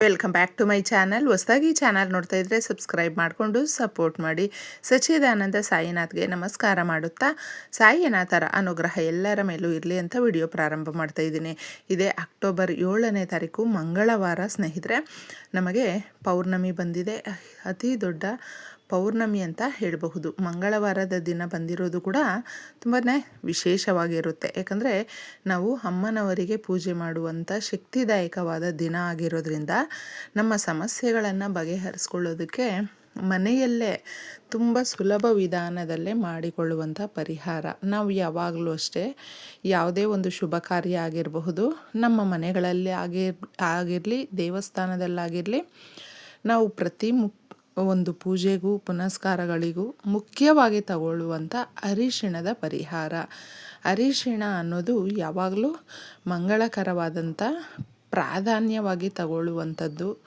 Welcome back to my channel ಹೊಸದಾಗಿ channel ನೋಡ್ತಾ ಇದ್ರೆ ಸಬ್ಸ್ಕ್ರೈಬ್ ಮಾಡಿಕೊಂಡು ಸಪೋರ್ಟ್ ಮಾಡಿ. ಸಚ್ಚಿದಾನಂದ ಸಾಯಿನಾಥ್ಗೆ ನಮಸ್ಕಾರ ಮಾಡುತ್ತಾ ಸಾಯಿನಾಥರ ಅನುಗ್ರಹ ಎಲ್ಲರ ಮೇಲೂ ಇರಲಿ ಅಂತ ವಿಡಿಯೋ ಪ್ರಾರಂಭ ಮಾಡ್ತಾ ಇದ್ದೀನಿ. ಇದೇ ಅಕ್ಟೋಬರ್ ಏಳನೇ ತಾರೀಕು ಮಂಗಳವಾರ ಸ್ನೇಹಿತರೆ, ನಮಗೆ ಪೌರ್ಣಮಿ ಬಂದಿದೆ. ಅತಿ ದೊಡ್ಡ ಪೌರ್ಣಮಿ ಅಂತ ಹೇಳಬಹುದು. ಮಂಗಳವಾರದ ದಿನ ಬಂದಿರೋದು ಕೂಡ ತುಂಬಾ ವಿಶೇಷವಾಗಿರುತ್ತೆ. ಯಾಕಂದರೆ ನಾವು ಅಮ್ಮನವರಿಗೆ ಪೂಜೆ ಮಾಡುವಂಥ ಶಕ್ತಿದಾಯಕವಾದ ದಿನ ಆಗಿರೋದ್ರಿಂದ ನಮ್ಮ ಸಮಸ್ಯೆಗಳನ್ನು ಬಗೆಹರಿಸ್ಕೊಳ್ಳೋದಕ್ಕೆ ಮನೆಯಲ್ಲೇ ತುಂಬ ಸುಲಭ ವಿಧಾನದಲ್ಲೇ ಮಾಡಿಕೊಳ್ಳುವಂಥ ಪರಿಹಾರ. ನಾವು ಯಾವಾಗಲೂ ಅಷ್ಟೇ ಯಾವುದೇ ಒಂದು ಶುಭ ಕಾರ್ಯ ಆಗಿರಬಹುದು. ನಮ್ಮ ಮನೆಗಳಲ್ಲಿ ಆಗಿರ್, ಆಗಿರಲಿ, ದೇವಸ್ಥಾನದಲ್ಲಾಗಿರಲಿ, ನಾವು ಪ್ರತಿ ಮುಕ್ ಒಂದು ಪೂಜೆಗೂ ಪುನಸ್ಕಾರಗಳಿಗೂ ಮುಖ್ಯವಾಗಿ ತಗೊಳ್ಳುವಂಥ ಅರಿಶಿಣದ ಪರಿಹಾರ. ಅರಿಶಿಣ ಅನ್ನೋದು ಯಾವಾಗಲೂ ಮಂಗಳಕರವಾದಂಥ ಪ್ರಾಧಾನ್ಯವಾಗಿ ತಗೊಳ್ಳುವಂಥದ್ದು.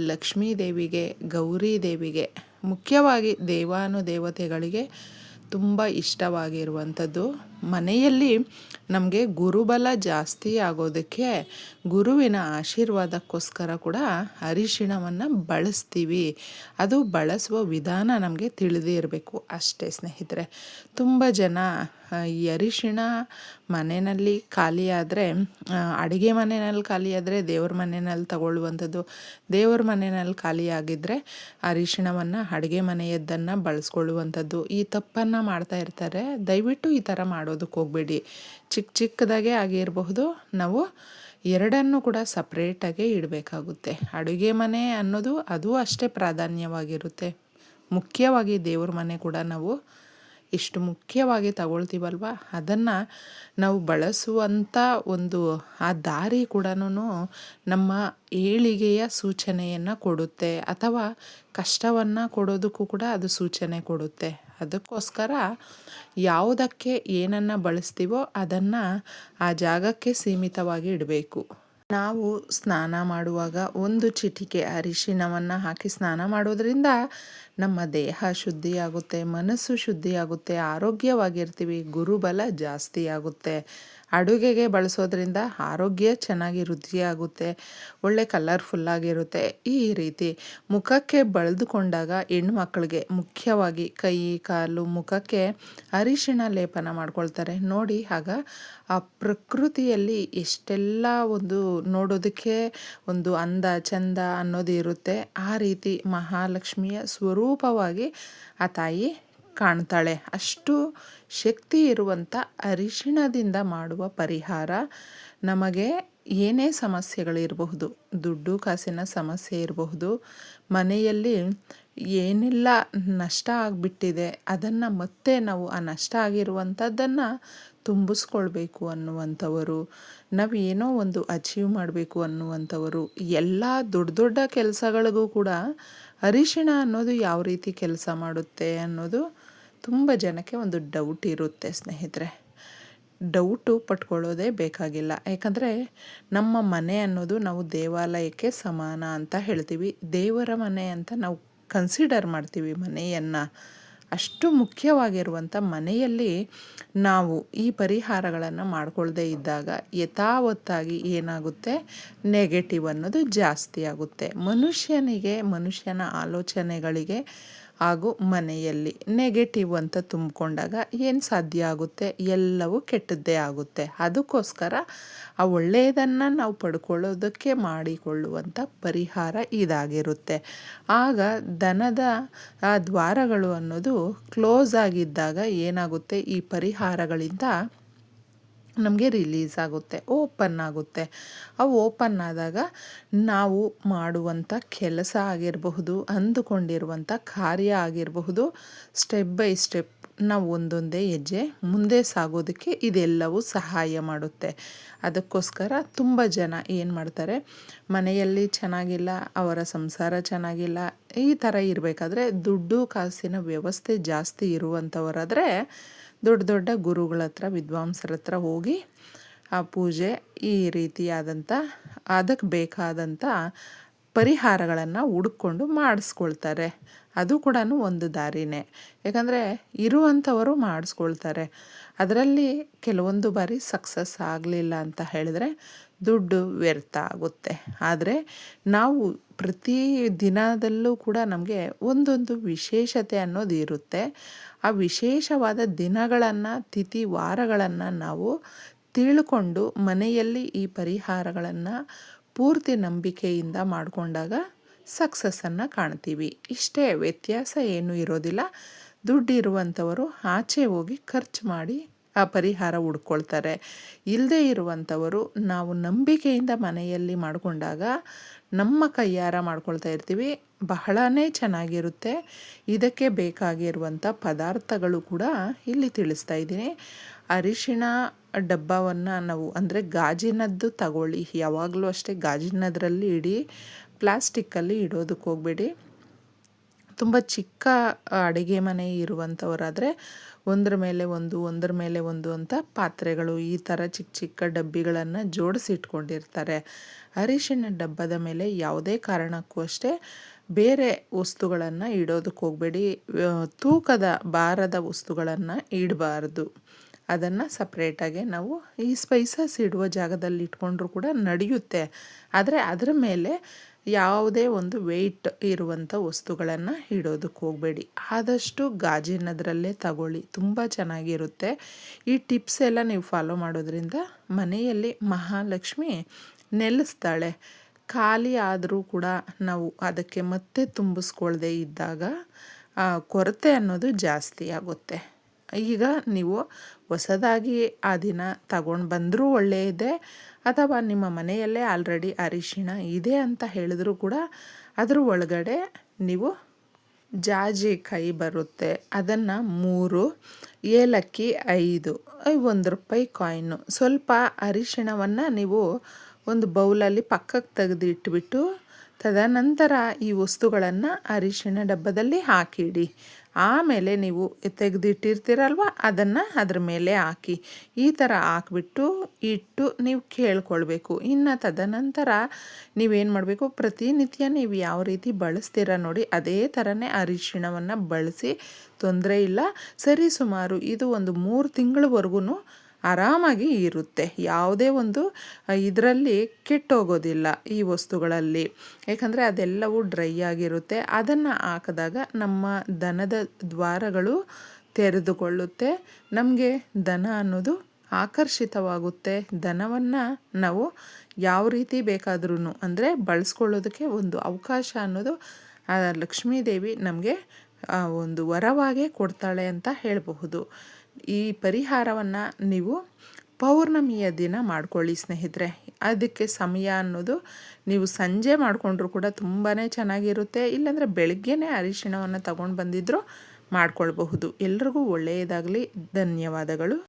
ಲಕ್ಷ್ಮೀ ದೇವಿಗೆ, ಗೌರಿ ದೇವಿಗೆ, ಮುಖ್ಯವಾಗಿ ದೇವಾನುದೇವತೆಗಳಿಗೆ ತುಂಬ ಇಷ್ಟವಾಗಿರುವಂಥದ್ದು. ಮನೆಯಲ್ಲಿ ನಮಗೆ ಗುರುಬಲ ಜಾಸ್ತಿ ಆಗೋದಕ್ಕೆ ಗುರುವಿನ ಆಶೀರ್ವಾದಕ್ಕೋಸ್ಕರ ಕೂಡ ಅರಿಶಿಣವನ್ನು ಬಳಸ್ತೀವಿ. ಅದು ಬಳಸುವ ವಿಧಾನ ನಮಗೆ ತಿಳಿದೇ ಇರಬೇಕು ಅಷ್ಟೇ ಸ್ನೇಹಿತರೆ. ತುಂಬ ಜನ ಈ ಅರಿಶಿಣ ಮನೆಯಲ್ಲಿ ಖಾಲಿಯಾದರೆ ಅಡುಗೆ ಮನೆಯಲ್ಲಿ ಖಾಲಿಯಾದರೆ ದೇವ್ರ ಮನೆಯಲ್ಲಿ ತಗೊಳ್ಳುವಂಥದ್ದು. ದೇವ್ರ ಮನೆಯಲ್ಲಿ ಖಾಲಿಯಾಗಿದ್ದರೆ ಅರಿಶಿಣವನ್ನು ಅಡುಗೆ ಮನೆಯದ್ದನ್ನು ಬಳಸ್ಕೊಳ್ಳುವಂಥದ್ದು. ಈ ತಪ್ಪನ್ನು ಮಾಡ್ತಾ ಇರ್ತಾರೆ. ದಯವಿಟ್ಟು ಈ ಥರ ಮಾಡೋದಕ್ಕೆ ಹೋಗಬೇಡಿ. ಚಿಕ್ಕ ಚಿಕ್ಕದಾಗೆ ಆಗಿರಬಹುದು ನಾವು ಎರಡನ್ನು ಕೂಡ ಸಪ್ರೇಟಾಗೆ ಇಡಬೇಕಾಗುತ್ತೆ. ಅಡುಗೆ ಮನೆ ಅನ್ನೋದು ಅದು ಅಷ್ಟೇ ಪ್ರಾಧಾನ್ಯವಾಗಿರುತ್ತೆ. ಮುಖ್ಯವಾಗಿ ದೇವ್ರ ಮನೆ ಕೂಡ ನಾವು ಇಷ್ಟು ಮುಖ್ಯವಾಗಿ ತಗೊಳ್ತೀವಲ್ವ? ಅದನ್ನು ನಾವು ಬಳಸುವಂಥ ಒಂದು ಆ ದಾರಿ ಕೂಡ ನಮ್ಮ ಏಳಿಗೆಯ ಸೂಚನೆಯನ್ನು ಕೊಡುತ್ತೆ. ಅಥವಾ ಕಷ್ಟವನ್ನು ಕೊಡೋದಕ್ಕೂ ಕೂಡ ಅದು ಸೂಚನೆ ಕೊಡುತ್ತೆ. ಅದಕ್ಕೋಸ್ಕರ ಯಾವುದಕ್ಕೆ ಏನನ್ನು ಬಳಸ್ತೀವೋ ಅದನ್ನು ಆ ಜಾಗಕ್ಕೆ ಸೀಮಿತವಾಗಿ ಇಡಬೇಕು. ನಾವು ಸ್ನಾನ ಮಾಡುವಾಗ ಒಂದು ಚಿಟಿಕೆ ಅರಿಶಿಣವನ್ನು ಹಾಕಿ ಸ್ನಾನ ಮಾಡೋದರಿಂದ ನಮ್ಮ ದೇಹ ಶುದ್ಧಿಯಾಗುತ್ತೆ, ಮನಸ್ಸು ಶುದ್ಧಿಯಾಗುತ್ತೆ, ಆರೋಗ್ಯವಾಗಿರ್ತೀವಿ, ಗುರುಬಲ ಜಾಸ್ತಿ ಆಗುತ್ತೆ ಅಡುಗೆಗೆ ಬಳಸೋದ್ರಿಂದ ಆರೋಗ್ಯ ಚೆನ್ನಾಗಿ ರುಚಿಯಾಗುತ್ತೆ, ಒಳ್ಳೆ ಕಲರ್ಫುಲ್ಲಾಗಿರುತ್ತೆ ಈ ರೀತಿ ಮುಖಕ್ಕೆ ಬಳಿದುಕೊಂಡಾಗ ಹೆಣ್ಮಕ್ಳಿಗೆ ಮುಖ್ಯವಾಗಿ ಕೈ, ಕಾಲು, ಮುಖಕ್ಕೆ ಅರಿಶಿಣ ಲೇಪನ ಮಾಡ್ಕೊಳ್ತಾರೆ. ನೋಡಿ ಆಗ ಆ ಪ್ರಕೃತಿಯಲ್ಲಿ ಎಷ್ಟೆಲ್ಲ ಒಂದು ನೋಡೋದಕ್ಕೆ ಒಂದು ಅಂದ, ಚಂದ ಅನ್ನೋದು ಇರುತ್ತೆ. ಆ ರೀತಿ ಮಹಾಲಕ್ಷ್ಮಿಯ ಸ್ವರೂಪವಾಗಿ ಆ ತಾಯಿ ಕಾಣ್ತಾಳೆ. ಅಷ್ಟು ಶಕ್ತಿ ಇರುವಂಥ ಅರಿಶಿಣದಿಂದ ಮಾಡುವ ಪರಿಹಾರ ನಮಗೆ ಏನೇ ಸಮಸ್ಯೆಗಳಿರಬಹುದು ದುಡ್ಡು, ಕಾಸಿನ ಸಮಸ್ಯೆ ಇರಬಹುದು. ಮನೆಯಲ್ಲಿ ಏನೆಲ್ಲ, ನಷ್ಟ ಆಗಿಬಿಟ್ಟಿದೆ, ಅದನ್ನು ಮತ್ತೆ ನಾವು ಆ ನಷ್ಟ ಆಗಿರುವಂಥದ್ದನ್ನು ತುಂಬಿಸ್ಕೊಳ್ಬೇಕು ಅನ್ನುವಂಥವರು, ನಾವು ಏನೋ ಒಂದು ಅಚೀವ್ ಮಾಡಬೇಕು ಅನ್ನುವಂಥವರು, ಎಲ್ಲ ದೊಡ್ಡ ದೊಡ್ಡ ಕೆಲಸಗಳಿಗೂ ಕೂಡ ಅರಿಶಿಣ ಅನ್ನೋದು ಯಾವ ರೀತಿ ಕೆಲಸ ಮಾಡುತ್ತೆ ಅನ್ನೋದು ತುಂಬ ಜನಕ್ಕೆ ಒಂದು ಡೌಟ್ ಇರುತ್ತೆ ಸ್ನೇಹಿತರೆ. ಡೌಟು ಪಟ್ಕೊಳ್ಳೋದೇ ಬೇಕಾಗಿಲ್ಲ. ಯಾಕಂದರೆ ನಮ್ಮ ಮನೆ ಅನ್ನೋದು ನಾವು ದೇವಾಲಯಕ್ಕೆ ಸಮಾನ ಅಂತ ಹೇಳ್ತೀವಿ. ದೇವರ ಮನೆ ಅಂತ ನಾವು ಕನ್ಸಿಡರ್ ಮಾಡ್ತೀವಿ ಮನೆಯನ್ನು. ಅಷ್ಟು ಮುಖ್ಯವಾಗಿರುವಂಥ ಮನೆಯಲ್ಲಿ ನಾವು ಈ ಪರಿಹಾರಗಳನ್ನು ಮಾಡಿಕೊಳ್ಳದೆ ಇದ್ದಾಗ ಯಥಾವತ್ತಾಗಿ ಏನಾಗುತ್ತೆ? ನೆಗೆಟಿವ್ ಅನ್ನೋದು ಜಾಸ್ತಿ ಆಗುತ್ತೆ. ಮನುಷ್ಯನಿಗೆ, ಮನುಷ್ಯನ ಆಲೋಚನೆಗಳಿಗೆ ಹಾಗೂ ಮನೆಯಲ್ಲಿ ನೆಗೆಟಿವ್ ಅಂತ ತುಂಬಿಕೊಂಡಾಗ ಏನು ಸಾಧ್ಯ ಆಗುತ್ತೆ? ಎಲ್ಲವೂ ಕೆಟ್ಟದ್ದೇ ಆಗುತ್ತೆ. ಅದಕ್ಕೋಸ್ಕರ ಆ ಒಳ್ಳೆಯದನ್ನು ನಾವು ಪಡ್ಕೊಳ್ಳೋದಕ್ಕೆ ಮಾಡಿಕೊಳ್ಳುವಂಥ ಪರಿಹಾರ ಇದಾಗಿರುತ್ತೆ. ಆಗ ದನದ, ಆ ದ್ವಾರಗಳು ಅನ್ನೋದು ಕ್ಲೋಸ್ ಆಗಿದ್ದಾಗ ಏನಾಗುತ್ತೆ? ಈ ಪರಿಹಾರಗಳಿಂದ ನಮಗೆ ರಿಲೀಸ್ ಆಗುತ್ತೆ ಓಪನ್ ಆಗುತ್ತೆ. ಆ ಓಪನ್ ಆದಾಗ ನಾವು ಮಾಡುವಂಥ ಕೆಲಸ ಆಗಿರಬಹುದು, ಅಂದುಕೊಂಡಿರುವಂಥ ಕಾರ್ಯ ಆಗಿರಬಹುದು ಸ್ಟೆಪ್ ಬೈ ಸ್ಟೆಪ್ ನಾವು ಒಂದೊಂದೇ ಹೆಜ್ಜೆ ಮುಂದೆ ಸಾಗೋದಕ್ಕೆ ಇದೆಲ್ಲವೂ ಸಹಾಯ ಮಾಡುತ್ತೆ. ಅದಕ್ಕೋಸ್ಕರ ತುಂಬ ಜನ ಏನು ಮಾಡ್ತಾರೆ, ಮನೆಯಲ್ಲಿ ಚೆನ್ನಾಗಿಲ್ಲ, ಅವರ ಸಂಸಾರ ಚೆನ್ನಾಗಿಲ್ಲ, ಈ ಥರ ಇರಬೇಕಾದ್ರೆ ದುಡ್ಡು, ಕಾಸಿನ ವ್ಯವಸ್ಥೆ ಜಾಸ್ತಿ ಇರುವಂಥವರಾದರೆ ದೊಡ್ಡ ದೊಡ್ಡ ಗುರುಗಳ ಹತ್ರ, ವಿದ್ವಾಂಸರ ಹತ್ರ ಹೋಗಿ ಆ ಪೂಜೆ ಈ ರೀತಿಯಾದಂಥ, ಅದಕ್ಕೆ ಬೇಕಾದಂಥ ಪರಿಹಾರಗಳನ್ನು ಹುಡ್ಕೊಂಡು ಮಾಡಿಸ್ಕೊಳ್ತಾರೆ. ಅದು ಕೂಡ ಒಂದು ದಾರಿನೇ. ಯಾಕಂದರೆ ಇರುವಂಥವರು ಮಾಡಿಸ್ಕೊಳ್ತಾರೆ. ಅದರಲ್ಲಿ ಕೆಲವೊಂದು ಬಾರಿ ಸಕ್ಸಸ್ ಆಗಲಿಲ್ಲ ಅಂತ ಹೇಳಿದ್ರೆ ದುಡ್ಡು ವ್ಯರ್ಥ ಆಗುತ್ತೆ. ಆದರೆ ನಾವು ಪ್ರತಿ ದಿನದಲ್ಲೂ ಕೂಡ ನಮಗೆ ಒಂದೊಂದು ವಿಶೇಷತೆ ಅನ್ನೋದು ಇರುತ್ತೆ. ಆ ವಿಶೇಷವಾದ ದಿನಗಳನ್ನು, ತಿಥಿ ವಾರಗಳನ್ನು ನಾವು ತಿಳ್ಕೊಂಡು ಮನೆಯಲ್ಲಿ ಈ ಪರಿಹಾರಗಳನ್ನು ಪೂರ್ತಿ ನಂಬಿಕೆಯಿಂದ ಮಾಡಿಕೊಂಡಾಗ ಸಕ್ಸಸ್ಸನ್ನು ಕಾಣ್ತೀವಿ. ಇಷ್ಟೇ ವ್ಯತ್ಯಾಸ ಏನೂ ಇರೋದಿಲ್ಲ. ದುಡ್ಡಿರುವಂಥವರು ಆಚೆ ಹೋಗಿ ಖರ್ಚು ಮಾಡಿ ಆ ಪರಿಹಾರ ಹುಡ್ಕೊಳ್ತಾರೆ. ಇಲ್ಲದೇ ಇರುವಂಥವರು ನಾವು ನಂಬಿಕೆಯಿಂದ ಮನೆಯಲ್ಲಿ ಮಾಡಿಕೊಂಡಾಗ ನಮ್ಮ ಕೈಯಾರ ಮಾಡ್ಕೊಳ್ತಾ ಇರ್ತೀವಿ. ಬಹಳನೇ ಚೆನ್ನಾಗಿರುತ್ತೆ. ಇದಕ್ಕೆ ಬೇಕಾಗಿರುವಂಥ ಪದಾರ್ಥಗಳು ಕೂಡ ಇಲ್ಲಿ ತಿಳಿಸ್ತಾ ಇದ್ದೀನಿ. ಅರಿಶಿಣ ಡಬ್ಬವನ್ನು ನಾವು ಅಂದರೆ ಗಾಜಿನದ್ದು ತಗೊಳ್ಳಿ. ಯಾವಾಗಲೂ ಅಷ್ಟೇ ಗಾಜಿನದರಲ್ಲಿ ಇಡಿ, ಪ್ಲಾಸ್ಟಿಕ್ಕಲ್ಲಿ ಇಡೋದಕ್ಕೆ ಹೋಗಬೇಡಿ. ತುಂಬ ಚಿಕ್ಕ ಅಡುಗೆ ಮನೆ ಇರುವಂಥವರಾದರೆ ಒಂದರ ಮೇಲೆ ಒಂದು, ಒಂದರ ಮೇಲೆ ಒಂದು ಅಂತ ಪಾತ್ರೆಗಳು ಈ ಥರ ಚಿಕ್ಕ ಚಿಕ್ಕ ಡಬ್ಬಿಗಳನ್ನು ಜೋಡಿಸಿ ಇಟ್ಕೊಂಡಿರ್ತಾರೆ. ಅರಿಶಿಣ ಡಬ್ಬದ ಮೇಲೆ ಯಾವುದೇ ಕಾರಣಕ್ಕೂ ಅಷ್ಟೇ ಬೇರೆ ವಸ್ತುಗಳನ್ನು ಇಡೋದಕ್ಕೆ ಹೋಗಬೇಡಿ. ತೂಕದ ಭಾರದ ವಸ್ತುಗಳನ್ನು ಇಡಬಾರ್ದು. ಅದನ್ನು ಸಪ್ರೇಟಾಗಿ ನಾವು ಈ ಸ್ಪೈಸಸ್ ಇಡುವ ಜಾಗದಲ್ಲಿ ಇಟ್ಕೊಂಡ್ರೂ ಕೂಡ ನಡೆಯುತ್ತೆ. ಆದರೆ ಅದರ ಮೇಲೆ ಯಾವುದೇ ಒಂದು ವೆಯ್ಟ್ ಇರುವಂಥ ವಸ್ತುಗಳನ್ನು ಇಡೋದಕ್ಕೆ ಹೋಗಬೇಡಿ. ಆದಷ್ಟು ಗಾಜಿನದರಲ್ಲೇ ತಗೊಳ್ಳಿ. ತುಂಬ ಚೆನ್ನಾಗಿರುತ್ತೆ. ಈ ಟಿಪ್ಸ್ ಎಲ್ಲ ನೀವು ಫಾಲೋ ಮಾಡೋದ್ರಿಂದ ಮನೆಯಲ್ಲಿ ಮಹಾಲಕ್ಷ್ಮಿ ನೆಲೆಸ್ತಾಳೆ. ಖಾಲಿ ಆದರೂ ಕೂಡ ನಾವು ಅದಕ್ಕೆ ಮತ್ತೆ ತುಂಬಿಸ್ಕೊಳ್ಳದೆ ಇದ್ದಾಗ ಕೊರತೆ ಅನ್ನೋದು ಜಾಸ್ತಿ ಆಗುತ್ತೆ. ಈಗ ನೀವು ಹೊಸದಾಗಿ ಆ ದಿನ ತಗೊಂಡು ಬಂದರೂ ಒಳ್ಳೆಯದೇ, ಅಥವಾ ನಿಮ್ಮ ಮನೆಯಲ್ಲೇ ಆಲ್ರೆಡಿ ಅರಿಶಿಣ ಇದೆ ಅಂತ ಹೇಳಿದ್ರೂ ಕೂಡ ಅದರ ಒಳಗಡೆ ನೀವು ಜಾಜಿ ಕೈ ಬರುತ್ತೆ. ಅದನ್ನು ಮೂರು, ಏಲಕ್ಕಿ ಐದು ಒಂದು ರೂಪಾಯಿ ಕಾಯಿನು ಸ್ವಲ್ಪ ಅರಿಶಿಣವನ್ನು ನೀವು ಒಂದು ಬೌಲಲ್ಲಿ ಪಕ್ಕಕ್ಕೆ ತೆಗೆದು ಇಟ್ಬಿಟ್ಟು ತದನಂತರ ಈ ವಸ್ತುಗಳನ್ನು ಅರಿಶಿಣ ಡಬ್ಬದಲ್ಲಿ ಹಾಕಿಡಿ. ಆಮೇಲೆ ನೀವು ತೆಗೆದಿಟ್ಟಿರ್ತೀರಲ್ವ? ಅದನ್ನು ಅದ್ರ ಮೇಲೆ ಹಾಕಿ. ಈ ಥರ ಹಾಕ್ಬಿಟ್ಟು ಇಟ್ಟು ನೀವು ಕೇಳ್ಕೊಳ್ಬೇಕು. ಇನ್ನು ತದನಂತರ ನೀವೇನು ಮಾಡಬೇಕು? ಪ್ರತಿನಿತ್ಯ ನೀವು ಯಾವ ರೀತಿ ಬಳಸ್ತೀರ ನೋಡಿ, ಅದೇ ಥರನೇ ಅರಿಶಿಣವನ್ನು ಬಳಸಿ ತೊಂದರೆ ಇಲ್ಲ. ಸರಿ ಸುಮಾರು ಇದು ಒಂದು ಮೂರು ತಿಂಗಳವರೆಗೂ ಆರಾಮಾಗಿ ಇರುತ್ತೆ. ಯಾವುದೇ ಒಂದು ಇದರಲ್ಲಿ ಕೆಟ್ಟೋಗೋದಿಲ್ಲ ಈ ವಸ್ತುಗಳಲ್ಲಿ. ಯಾಕಂದರೆ ಅದೆಲ್ಲವೂ ಡ್ರೈ ಆಗಿರುತ್ತೆ. ಅದನ್ನು ಹಾಕಿದಾಗ ನಮ್ಮ ದನದ ದ್ವಾರಗಳು ತೆರೆದುಕೊಳ್ಳುತ್ತೆ. ನಮಗೆ ದನ ಅನ್ನೋದು ಆಕರ್ಷಿತವಾಗುತ್ತೆ. ದನವನ್ನು ನಾವು ಯಾವ ರೀತಿ ಬೇಕಾದ್ರೂ ಅಂದರೆ ಬಳಸ್ಕೊಳ್ಳೋದಕ್ಕೆ ಒಂದು ಅವಕಾಶ ಅನ್ನೋದು ಲಕ್ಷ್ಮೀದೇವಿ ನಮಗೆ ಒಂದು ವರವಾಗೇ ಕೊಡ್ತಾಳೆ ಅಂತ ಹೇಳಬಹುದು. ಈ ಪರಿಹಾರವನ್ನು ನೀವು ಪೌರ್ಣಮಿಯ ದಿನ ಮಾಡ್ಕೊಳ್ಳಿ ಸ್ನೇಹಿತರೆ. ಅದಕ್ಕೆ ಸಮಯ ಅನ್ನೋದು ನೀವು ಸಂಜೆ ಮಾಡಿಕೊಂಡ್ರೂ ಕೂಡ ತುಂಬಾ ಚೆನ್ನಾಗಿರುತ್ತೆ. ಇಲ್ಲಾಂದರೆ ಬೆಳಗ್ಗೆನೇ ಅರಿಶಿಣವನ್ನು ತಗೊಂಡು ಬಂದಿದ್ದರೂ ಮಾಡ್ಕೊಳ್ಬಹುದು. ಎಲ್ರಿಗೂ ಒಳ್ಳೆಯದಾಗಲಿ. ಧನ್ಯವಾದಗಳು.